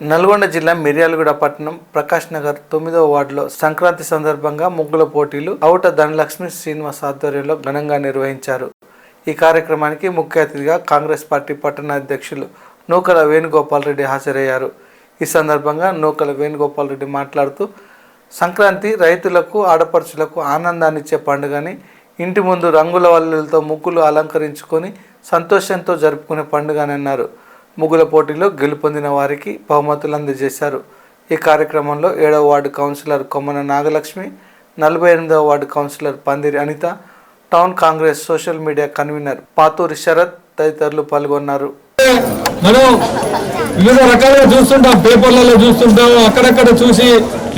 నల్గొండ జిల్లా మిర్యాలగూడ పట్టణం ప్రకాష్ నగర్ తొమ్మిదవ వార్డులో సంక్రాంతి సందర్భంగా ముగ్గుల పోటీలు అవుట ధనలక్ష్మి శ్రీనివాస్ ఆధ్వర్యంలో ఘనంగా నిర్వహించారు. ఈ కార్యక్రమానికి ముఖ్య అతిథిగా కాంగ్రెస్ పార్టీ పట్టణ అధ్యక్షులు నూకల వేణుగోపాల్ రెడ్డి హాజరయ్యారు. ఈ సందర్భంగా నూకల వేణుగోపాల్ రెడ్డి మాట్లాడుతూ సంక్రాంతి రైతులకు ఆడపడుచులకు ఆనందాన్నిచ్చే పండుగని ఇంటి ముందు రంగుల వల్లులతో ముగ్గులు అలంకరించుకొని సంతోషంతో జరుపుకునే పండుగని అన్నారు ముగ్గుల పోటీలో గెలుపొందిన వారికి బహుమతులు అందజేశారు. ఈ కార్యక్రమంలో ఏడవ వార్డు కౌన్సిలర్ కొమ్మన నాగలక్ష్మి నలభై ఎనిమిదవ ward councillor Pandiri Anitha town Congress social media convener Pathuri Sharath తదితరులు పాల్గొన్నారు. మనం వివిధ రకాలుగా చూస్తుంటాం పేపర్లలో చూస్తుంటాం అక్కడక్కడ చూసి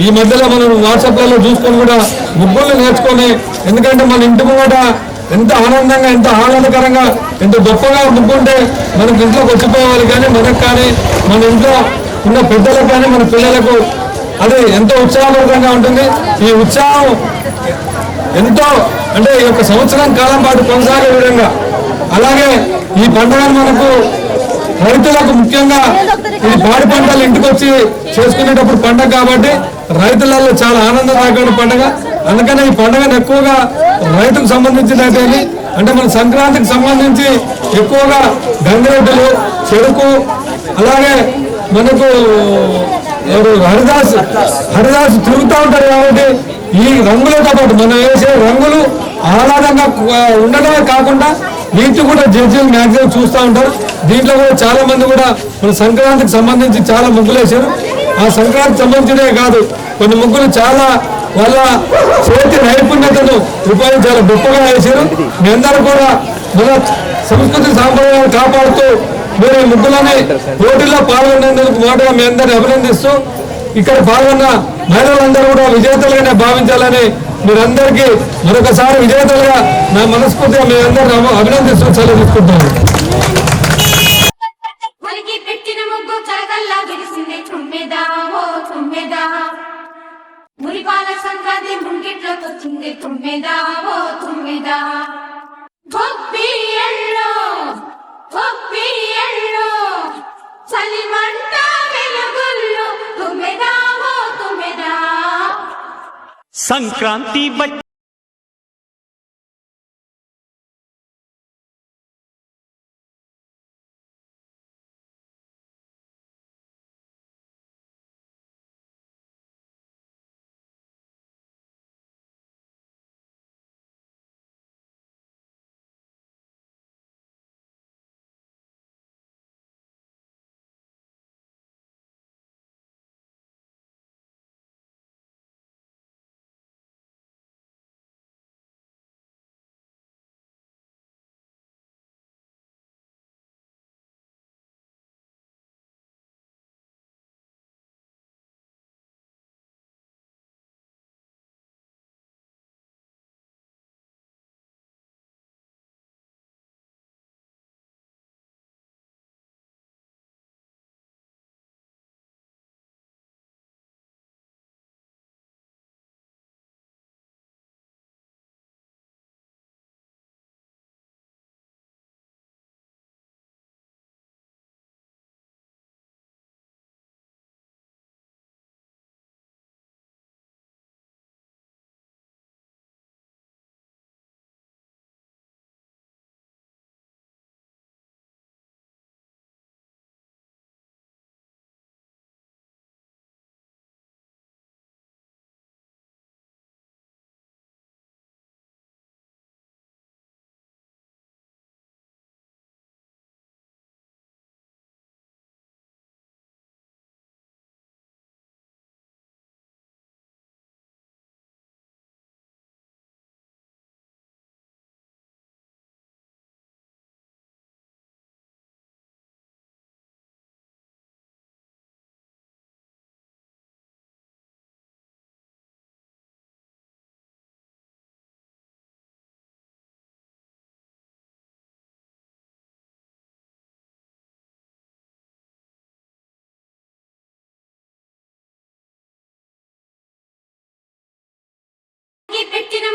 ఈ మధ్యలో మనం వాట్సాప్లలో చూసుకొని కూడా ముగ్గులు నేర్చుకొని ఎందుకంటే మన ఇంటి ముంగట ఎంత ఆనందంగా ఎంత ఆహ్లాదకరంగా ఎంత గొప్పగా ఉండుకుంటే మనకి ఇంట్లోకి వచ్చిపోవాలి కానీ మనకు కానీ మన ఇంట్లో ఉన్న పెద్దలకు కానీ మన పిల్లలకు అది ఎంతో ఉత్సాహపూరితంగా ఉంటుంది. ఈ ఉత్సాహం ఎంతో అంటే ఈ యొక్క సంవత్సరం కాలం పాటు కొనసాగే విధంగా. అలాగే ఈ పండుగను మనకు రైతులకు ముఖ్యంగా ఈ పాడి పంటలు ఇంటికి వచ్చి చేసుకునేటప్పుడు పండగ కాబట్టి రైతులలో చాలా ఆనందదాయకమైన పండుగ. అందుకనే ఈ పండుగను ఎక్కువగా రైతుకు సంబంధించినట్టు అంటే మన సంక్రాంతికి సంబంధించి ఎక్కువగా గంగిరెడ్డులు చెరుకు అలాగే మనకు ఎవరు హరిదాస్ హరిదాస్ తిరుగుతూ ఉంటారు కాబట్టి ఈ రంగులతో పాటు మనం వేసే రంగులు ఆహ్లాదంగా ఉండడమే కాకుండా వీటిని కూడా జడ్జీలు మ్యాక్సిమం చూస్తూ ఉంటారు. దీంట్లో కూడా చాలా మంది కూడా మన సంక్రాంతికి సంబంధించి చాలా ముగ్గులు వేశారు ఆ సంక్రాంతి సంబంధించినే కాదు. కొన్ని ముగ్గులు చాలా వాళ్ళ చేతి నైపుణ్యతను ఉపయోగించి చాలా గొప్పగా వేశారు. మీ అందరూ కూడా మన సంస్కృతి సాంప్రదాయాలు కాపాడుతూ మీరు ఈ ముగ్గులని పోటీలో పాల్గొనేందుకు మాటగా మీ అందరిని అభినందిస్తూ ఇక్కడ పాల్గొన్న మహిళలందరూ కూడా విజేతలుగానే భావించాలని మీరందరికీ మరొకసారి విజేతలుగా నా మనస్ఫూర్తిగా మీ అందరిని అభినందిస్తూ సెలవు తీసుకుంటాను వస్తుంది తుమ్మిదా ఓ తుమ్మిదా. గొప్పి ఎల్లో గొప్పి ఎల్లో చలిమంట వెలుగుల్లో తుమ్మిదా ఓ తుమ్మిదా. సంక్రాంతి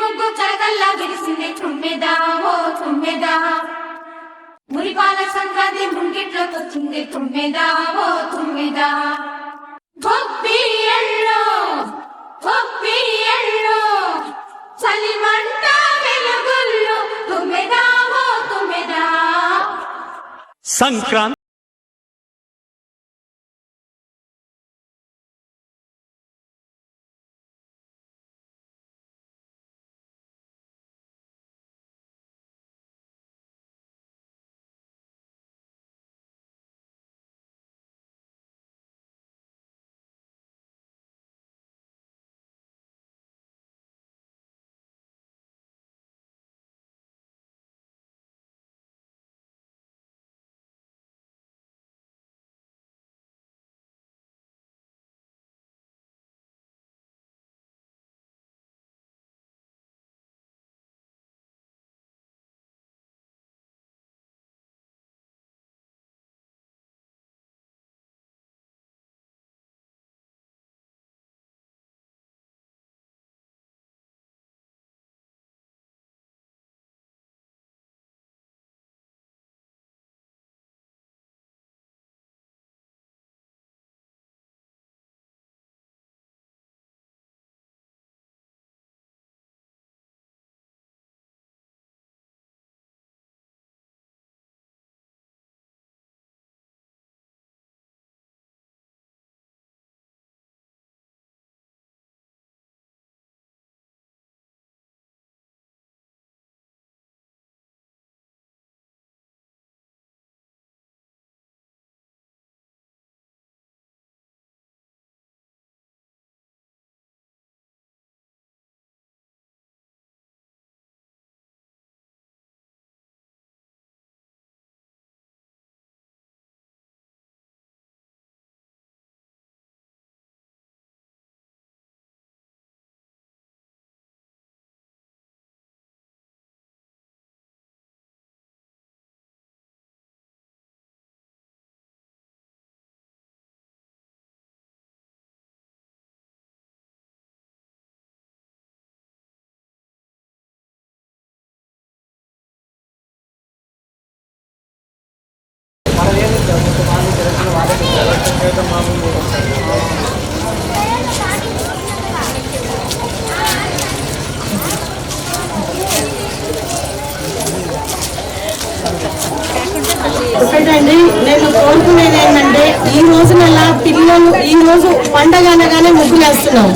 ముగ్గు చరకల్లా విరిసింది. తుమ్మెదా ఓ తుమ్మెదా. మురిపాల సంక్రాంతి ముంగిట్లో వచ్చింది తుమ్మెదా ఓ తుమ్మెదా. గొప్పి ఎల్లో. చలిమంట వెలుగుల్లో తుమ్మెదా ఓ తుమ్మెదా. సంక్రాంతి ఒకటండి నేను కోరుకునేది ఏంటంటే ఈ రోజునల్లా పిల్లలు ఈ రోజు పండగ అనగానే ముగ్గులు వేస్తున్నాం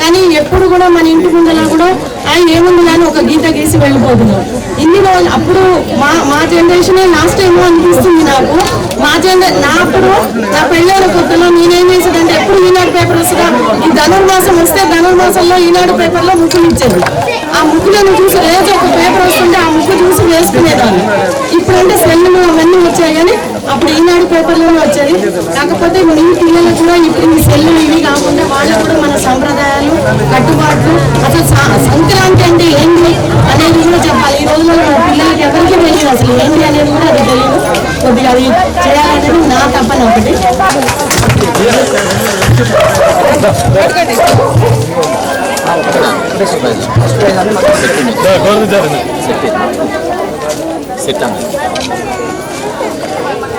కానీ ఎప్పుడు కూడా మన ఇంటి ముందర కూడా ఆయన ఏముంది కానీ ఒక గీత గీసి వెళ్ళిపోతున్నారు ఇన్ని రోజులు అప్పుడు మా మా జనరేషనే లాస్ట్ ఏమో అనిపిస్తుంది నాకు. మా జనరే నా అప్పుడు నా పెళ్ళైన కొత్తలో నేనేం చేసేదంటే ఎప్పుడు ఈనాడు పేపర్ వస్తుందా? ఈ ధనుర్మాసం వస్తే ధనుర్మాసంలో ఈనాడు పేపర్లో ముక్కులు ఇచ్చేది ఆ ముక్కులను చూసి రోజు ఒక పేపర్ వస్తుంటే ఆ ముక్కు చూసి వేసుకునేదాన్ని. ఇప్పుడంటే సెల్లు అవన్నీ వచ్చాయి కానీ అప్పుడు ఈనాడు పేపర్లోనే వచ్చేది. కాకపోతే మీ పిల్లలకు కూడా ఇప్పుడు ఈ సెల్లు ఇవి కాకుండా వాళ్ళకు కూడా మన సంప్రదాయాలు కట్టుబాట్లు అసలు సంక్రాంతి అంటే ఏంటి అనేది కూడా చెప్పాలి. ఈ రోజుల్లో మన పిల్లలకి ఎవరికి తెలియదు అసలు ఏంటి అనేది కూడా అది తెలియదు. కొద్దిగా అది చేయాలనేది నా తప్పన ఒకటి. సెట్